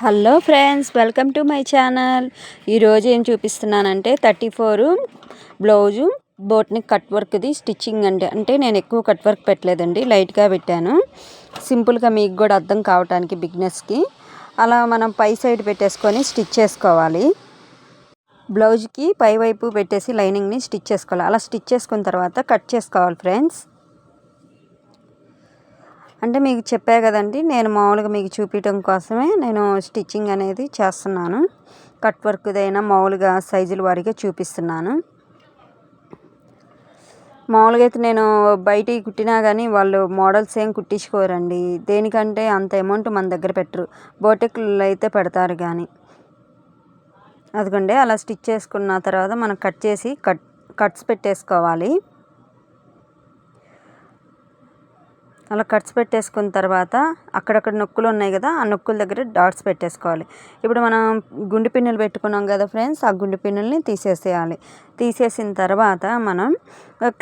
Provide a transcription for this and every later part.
Hello friends welcome to my channel. ఈరోజు ఏం చూపిస్తున్నానంటే thirty four blouse boatneck cut వర్క్ది stitching అంటే అంటే నేను ఎక్కువ కట్ వర్క్ పెట్టలేదండి లైట్గా పెట్టాను. సింపుల్గా మీకు కూడా అర్థం కావటానికి బిగ్నెస్కి. అలా మనం పై సైడ్ పెట్టేసుకొని స్టిచ్ చేసుకోవాలి. బ్లౌజ్కి పై వైపు పెట్టేసి లైనింగ్ని స్టిచ్ చేసుకోవాలి. అలా స్టిచ్ చేసుకున్న తర్వాత కట్ చేసుకోవాలి ఫ్రెండ్స్. అంటే మీకు చెప్పా కదండి నేను మామూలుగా మీకు చూపించడం కోసమే నేను స్టిచ్చింగ్ అనేది చేస్తున్నాను. కట్ వర్క్దైనా మామూలుగా సైజుల వారిగా చూపిస్తున్నాను. మామూలుగా అయితే నేను బయటికి కుట్టినా కానీ వాళ్ళు మోడల్స్ ఏం కుట్టించుకోరండి. దేనికంటే అంత అమౌంట్ మన దగ్గర పెట్టరు. బోటెక్లు అయితే పెడతారు కానీ అదిగోండి అలా స్టిచ్ చేసుకున్న తర్వాత మనం కట్ చేసి కట్ కట్స్ పెట్టేసుకోవాలి. అలా కట్స్ పెట్టేసుకున్న తర్వాత అక్కడక్కడ నొక్కులు ఉన్నాయి కదా ఆ నొక్కుల దగ్గర డాట్స్ పెట్టేసుకోవాలి. ఇప్పుడు మనం గుండు పిన్నులు పెట్టుకున్నాం కదా ఫ్రెండ్స్ ఆ గుండు పిన్నుల్ని తీసేసేయాలి. తీసేసిన తర్వాత మనం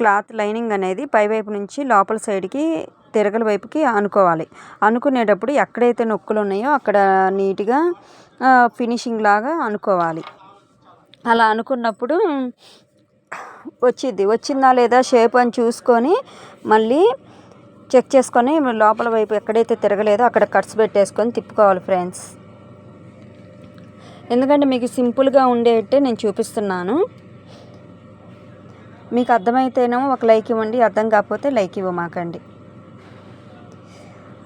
క్లాత్ లైనింగ్ అనేది పైవైపు నుంచి లోపల సైడ్కి తిరగల వైపుకి అనుకోవాలి. అనుకునేటప్పుడు ఎక్కడైతే నొక్కులు ఉన్నాయో అక్కడ నీట్గా ఫినిషింగ్ లాగా అనుకోవాలి. అలా అనుకున్నప్పుడు వచ్చింది వచ్చిందా లేదా షేప్ అని చూసుకొని మళ్ళీ చెక్ చేసుకొని లోపల వైపు ఎక్కడైతే తిరగలేదో అక్కడ కట్స్ పెట్టేసుకొని తిప్పుకోవాలి ఫ్రెండ్స్. ఎందుకంటే మీకు సింపుల్గా ఉండేట్టే నేను చూపిస్తున్నాను. మీకు అర్థమైతేనేమో ఒక లైక్ ఇవ్వండి అర్థం కాకపోతే లైక్ ఇవ్వమాకండి.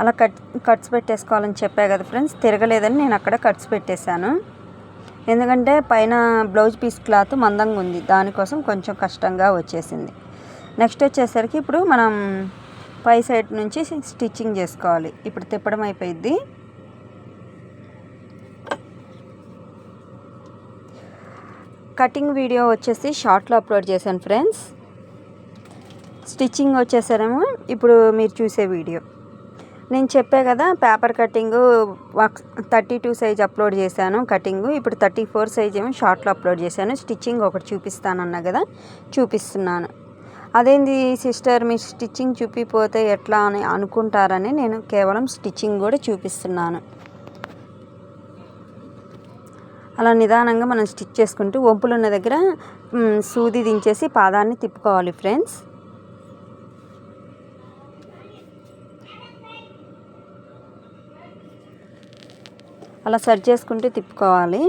అలా కట్ కట్స్ పెట్టేసుకోవాలని చెప్పా కదా ఫ్రెండ్స్ తిరగలేదని నేను అక్కడ కట్స్ పెట్టేశాను. ఎందుకంటే పైన బ్లౌజ్ పీస్ క్లాత్ మందంగా ఉంది దానికోసం కొంచెం కష్టంగా వచ్చేసింది. నెక్స్ట్ వచ్చేసరికి ఇప్పుడు మనం పై సైడ్ నుంచి స్టిచ్చింగ్ చేసుకోవాలి. ఇప్పుడు తిప్పడం అయిపోయింది కటింగ్ వీడియో వచ్చేసి షార్ట్లో అప్లోడ్ చేశాను ఫ్రెండ్స్. స్టిచ్చింగ్ వచ్చేసారేమో ఇప్పుడు మీరు చూసే వీడియో. నేను చెప్పే కదా paper cutting thirty two size upload చేశాను కటింగ్. ఇప్పుడు థర్టీ ఫోర్ సైజ్ ఏమో షార్ట్లో అప్లోడ్ చేశాను. స్టిచ్చింగ్ ఒకటి చూపిస్తానన్నా కదా చూపిస్తున్నాను. అదేంది సిస్టర్ మీ స్టిచ్చింగ్ చూపిపోతే ఎట్లా అని అనుకుంటారని నేను కేవలం స్టిచ్చింగ్ కూడా చూపిస్తున్నాను. అలా నిదానంగా మనం స్టిచ్ చేసుకుంటూ వంపులు ఉన్న దగ్గర సూది దించేసి పాదాన్ని తిప్పుకోవాలి ఫ్రెండ్స్. అలా సెట్ చేసుకుంటూ తిప్పుకోవాలి.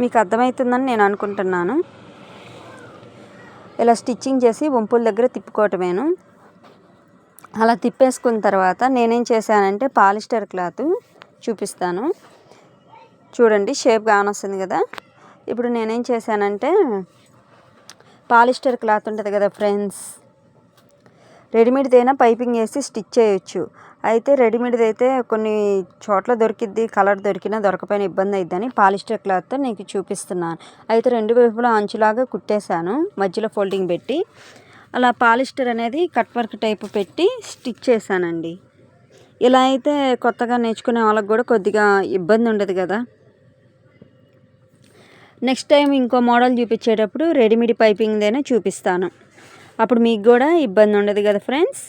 మీకు అర్థమవుతుందని నేను అనుకుంటున్నాను. ఇలా స్టిచ్చింగ్ చేసి వంపుల దగ్గర తిప్పుకోవటమేను. అలా తిప్పేసుకున్న తర్వాత నేనేం చేశానంటే పాలిస్టర్ క్లాత్ చూపిస్తాను. చూడండి షేప్ కానొస్తుంది కదా. ఇప్పుడు నేనేం చేశానంటే పాలిస్టర్ క్లాత్ ఉంటుంది కదా ఫ్రెండ్స్ రెడీమేడ్దైనా పైపింగ్ వేసి స్టిచ్ చేయొచ్చు. అయితే రెడీమేడ్ది అయితే కొన్ని చోట్ల దొరికిద్ది కలర్ దొరికినా దొరకపోయినా ఇబ్బంది అయిద్దని పాలిస్టర్ క్లాత్తో నీకు చూపిస్తున్నాను. అయితే రెండు వైపులా అంచులాగా కుట్టేశాను మధ్యలో ఫోల్డింగ్ పెట్టి. అలా పాలిస్టర్ అనేది కట్ వర్క్ టైప్ పెట్టి స్టిచ్ చేశానండి. ఇలా అయితే కొత్తగా నేర్చుకునే వాళ్ళకి కూడా కొద్దిగా ఇబ్బంది ఉండదు కదా. నెక్స్ట్ టైం ఇంకో మోడల్ చూపించేటప్పుడు రెడీమేడ్ పైపింగ్దైనా చూపిస్తాను. అప్పుడు మీకు కూడా ఇబ్బంది ఉండదు కదా ఫ్రెండ్స్.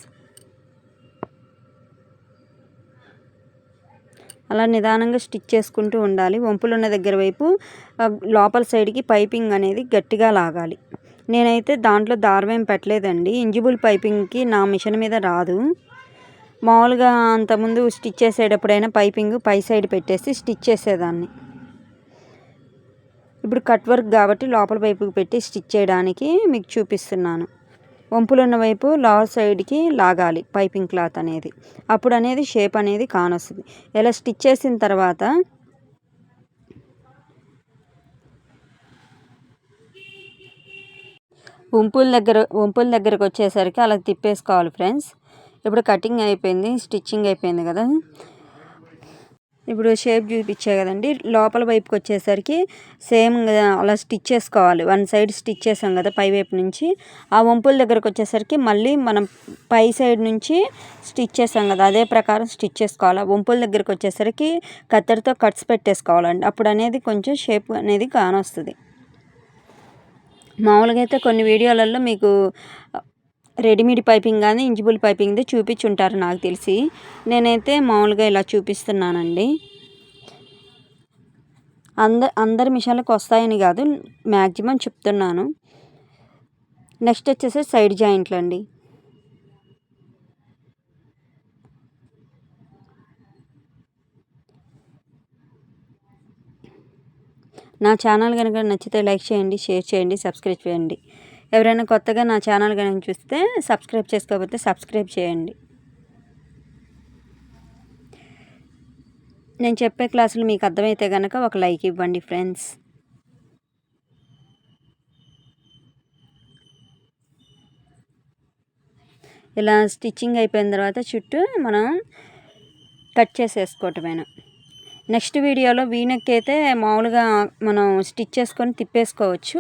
అలా నిదానంగా స్టిచ్ చేసుకుంటూ ఉండాలి. వంపులు ఉన్న దగ్గర వైపు లోపల సైడ్కి పైపింగ్ అనేది గట్టిగా లాగాలి. నేనైతే దాంట్లో దారం ఏం పెట్టలేదండి. ఇంజిబుల్ పైపింగ్కి నా మిషన్ మీద రాదు. మామూలుగా అంతకుముందు స్టిచ్ చేసేటప్పుడైనా పైపింగ్ పై సైడ్ పెట్టేసి స్టిచ్ చేసేదాన్ని. ఇప్పుడు కట్ వర్క్ కాబట్టి లోపల వైపుకి పెట్టి స్టిచ్ చేయడానికి మీకు చూపిస్తున్నాను. వంపులున్న వైపు లోవర్ సైడ్కి లాగాలి పైపింగ్ క్లాత్ అనేది. అప్పుడు అనేది షేప్ అనేది కానొస్తుంది. ఇలా స్టిచ్ చేసిన తర్వాత వంపుల దగ్గర వంపుల దగ్గరకు వచ్చేసరికి అలా తిప్పేసుకోవాలి ఫ్రెండ్స్. ఇప్పుడు కటింగ్ అయిపోయింది స్టిచ్చింగ్ అయిపోయింది కదా. ఇప్పుడు షేప్ చూపించే కదండి. లోపల వైపుకి వచ్చేసరికి సేమ్ అలా స్టిచ్ చేసుకోవాలి. వన్ సైడ్ స్టిచ్ చేసాం కదా పై వైపు నుంచి. ఆ వంపుల దగ్గరకు వచ్చేసరికి మళ్ళీ మనం పై సైడ్ నుంచి స్టిచ్ చేసాం కదా అదే ప్రకారం స్టిచ్ చేసుకోవాలి. వంపుల దగ్గరకు వచ్చేసరికి కత్తెరతో కట్స్ పెట్టేసుకోవాలండి. అప్పుడు అనేది కొంచెం షేప్ అనేది కానొస్తుంది మామూలుగా అయితే కొన్ని వీడియోలలో మీకు రెడీమేడ్ పైపింగ్ కానీ ఇంజిబుల్ పైపింగ్ది చూపించుంటారు నాకు తెలిసి. నేనైతే మామూలుగా ఇలా చూపిస్తున్నానండి. అంద అందరి మిషన్లకు వస్తాయని కాదు మ్యాక్సిమం చెప్తున్నాను. నెక్స్ట్ వచ్చేసి సైడ్ జాయింట్లు అండి నా ఛానల్ కనుక నచ్చితే లైక్ చేయండి షేర్ చేయండి సబ్స్క్రైబ్ చేయండి. ఎవరైనా కొత్తగా నా ఛానల్ కానీ చూస్తే సబ్స్క్రైబ్ చేసుకోకపోతే సబ్స్క్రైబ్ చేయండి. నేను చెప్పే క్లాసులు మీకు అర్థమైతే కనుక ఒక లైక్ ఇవ్వండి ఫ్రెండ్స్. ఇలా స్టిచ్చింగ్ అయిపోయిన తర్వాత చుట్టూ మనం కట్ చేసేసుకోవటమేనా? నెక్స్ట్ వీడియోలో వీనెక్ అయితే మామూలుగా మనం స్టిచ్ చేసుకొని తిప్పేసుకోవచ్చు.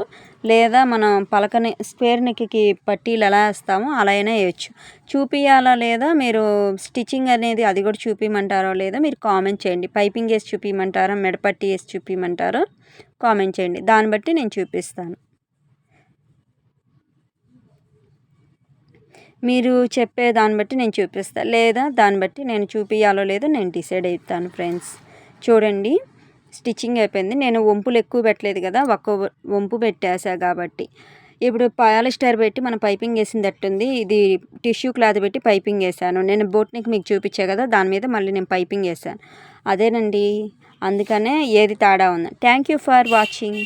లేదా మనం పలకని స్క్వేర్ నెక్కి పట్టీలు ఎలా వేస్తామో అలా అయినా వేయచ్చు. చూపించాలా లేదా మీరు స్టిచ్చింగ్ అనేది అది కూడా చూపించమంటారో లేదా మీరు కామెంట్ చేయండి. పైపింగ్ వేసి చూపించమంటారా మెడపట్టి వేసి చూపించమంటారో కామెంట్ చేయండి. దాన్ని బట్టి నేను చూపిస్తాను. మీరు చెప్పే దాన్ని బట్టి నేను చూపిస్తాను లేదా దాన్ని బట్టి నేను చూపించాలో లేదో నేను డిసైడ్ అవుతాను ఫ్రెండ్స్. చూడండి స్టిచ్చింగ్ అయిపోయింది. నేను వంపులు ఎక్కువ పెట్టలేదు కదా ఒక్క వంపు పెట్టేసా కాబట్టి. ఇప్పుడు పాలిస్టర్ పెట్టి మనం పైపింగ్ వేసిందట్టుంది. ఇది టిష్యూ క్లాత్ పెట్టి పైపింగ్ వేసాను. నేను బోట్నికి మీకు చూపించా కదా దాని మీద మళ్ళీ నేను పైపింగ్ వేసాను. అదేనండి అందుకనే ఏది తేడా ఉంది. Thank you for watching